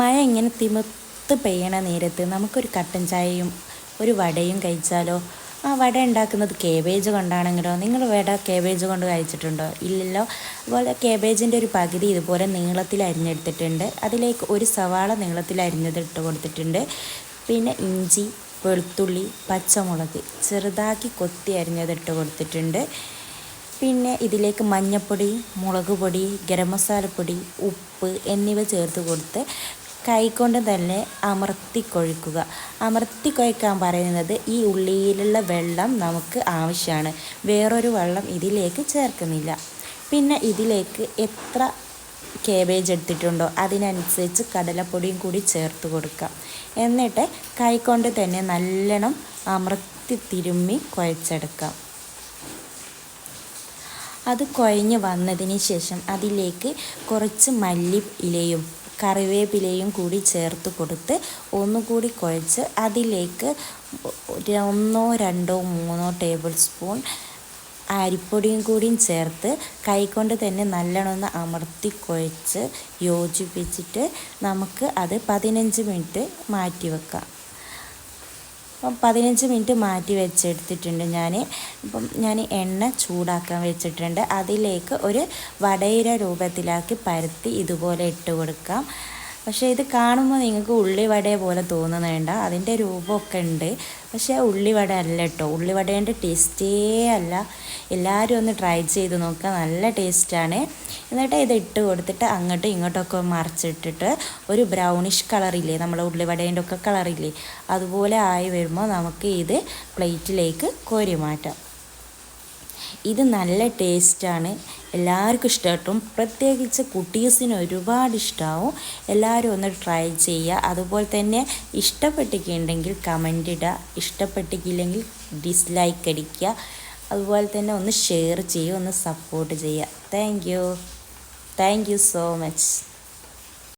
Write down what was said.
മഴ ഇങ്ങനെ തിമിർത്ത് പെയ്യണ നേരത്ത് നമുക്കൊരു കട്ടൻ ചായയും ഒരു വടയും കഴിച്ചാലോ? ആ വട ഉണ്ടാക്കുന്നത് കേബേജ് കൊണ്ടാണെങ്കിലോ? നിങ്ങൾ വട കേബേജ് കൊണ്ട് കഴിച്ചിട്ടുണ്ടോ? ഇല്ലല്ലോ. അതുപോലെ കേബേജിന്റെ ഒരു പകുതി ഇതുപോലെ നീളത്തിൽ അരിഞ്ഞെടുത്തിട്ടുണ്ട്. അതിലേക്ക് ഒരു സവാള നീളത്തിൽ അരിഞ്ഞത് ഇട്ട് കൊടുത്തിട്ടുണ്ട്. പിന്നെ ഇഞ്ചി വെളുത്തുള്ളി പച്ചമുളക് ചെറുതാക്കി കൊത്തി അരിഞ്ഞത് ഇട്ട് കൊടുത്തിട്ടുണ്ട്. പിന്നെ ഇതിലേക്ക് മഞ്ഞൾപ്പൊടി മുളക് പൊടി ഗരം മസാലപ്പൊടി ഉപ്പ് എന്നിവ ചേർത്ത് കൊടുത്ത് കൈകൊണ്ട് തന്നെ അമർത്തി കൊഴിക്കുക അമർത്തി കൊഴിക്കാൻ പറയുന്നത് ഈ ഉള്ളിയിലുള്ള വെള്ളം നമുക്ക് ആവശ്യമാണ്. വേറൊരു വെള്ളം ഇതിലേക്ക് ചേർക്കുന്നില്ല. പിന്നെ ഇതിലേക്ക് എത്ര കേബേജ് എടുത്തിട്ടുണ്ടോ അതിനനുസരിച്ച് കടലപ്പൊടിയും കൂടി ചേർത്ത് കൊടുക്കാം. എന്നിട്ട് കൈകൊണ്ട് തന്നെ നല്ലോണം അമർത്തി തിരുമ്മി കുഴച്ചെടുക്കാം. അത് കുഴഞ്ഞ് വന്നതിന് ശേഷം അതിലേക്ക് കുറച്ച് മല്ലി ഇലയും കറിവേപ്പിലയും കൂടി ചേർത്ത് കൊടുത്ത് ഒന്നുകൂടി കുഴച്ച് അതിലേക്ക് ഒന്നോ രണ്ടോ മൂന്നോ ടേബിൾ സ്പൂൺ അരിപ്പൊടിയും കൂടിയും ചേർത്ത് കൈകൊണ്ട് തന്നെ നല്ലോണം ഒന്ന് അമർത്തി കുഴച്ച് യോജിപ്പിച്ചിട്ട് നമുക്ക് അത് പതിനഞ്ച് മിനിറ്റ് മാറ്റി വെക്കാം. പതിനഞ്ച് മിനിറ്റ് മാറ്റി വെച്ചെടുത്തിട്ടുണ്ട് ഞാൻ അപ്പം ഞാൻ എണ്ണ ചൂടാക്കാൻ വെച്ചിട്ടുണ്ട്. അതിലേക്ക് ഒരു വടയിര രൂപത്തിലാക്കി പരത്തി ഇതുപോലെ ഇട്ട് കൊടുക്കാം. പക്ഷേ ഇത് കാണുമ്പോൾ നിങ്ങൾക്ക് ഉള്ളിവടയെ പോലെ തോന്നുന്നുണ്ട അതിന്റെ രൂപമൊക്കെ ഉണ്ട്. പക്ഷേ ഉള്ളിവട അല്ല കേട്ടോ. ഉള്ളിവടേന്റെ ടേസ്റ്റേ അല്ല. എല്ലാവരും ഒന്ന് ട്രൈ ചെയ്ത് നോക്കുക. നല്ല ടേസ്റ്റാണ്. എന്നിട്ട് ഇത് ഇട്ട് കൊടുത്തിട്ട് അങ്ങോട്ടും ഇങ്ങോട്ടൊക്കെ മറിച്ചിട്ടിട്ട് ഒരു ബ്രൗണിഷ് കളറില്ലേ നമ്മളെ ഉള്ളിവടേന്റെ ഒക്കെ കളറില്ലേ അതുപോലെ ആയി വരുമ്പോൾ നമുക്ക് ഇത് പ്ലേറ്റിലേക്ക് കോരി മാറ്റാം. ഇത് നല്ല ടേസ്റ്റാണ്. എല്ലാവർക്കും ഇഷ്ടമായിട്ടും. പ്രത്യേകിച്ച് കുട്ടീസിന് ഒരുപാട് ഇഷ്ടമാവും എല്ലാവരും ഒന്ന് ട്രൈ ചെയ്യുക. അതുപോലെ തന്നെ ഇഷ്ടപ്പെട്ടിട്ടുണ്ടെങ്കിൽ കമന്റ് ഇടുക. ഇഷ്ടപ്പെട്ടിട്ടില്ലെങ്കിൽ ഡിസ്ലൈക്ക് അടിക്കുക. അതുപോലെ തന്നെ ഒന്ന് ഷെയർ ചെയ്യുക. ഒന്ന് സപ്പോർട്ട് ചെയ്യുക. Thank you thank you so much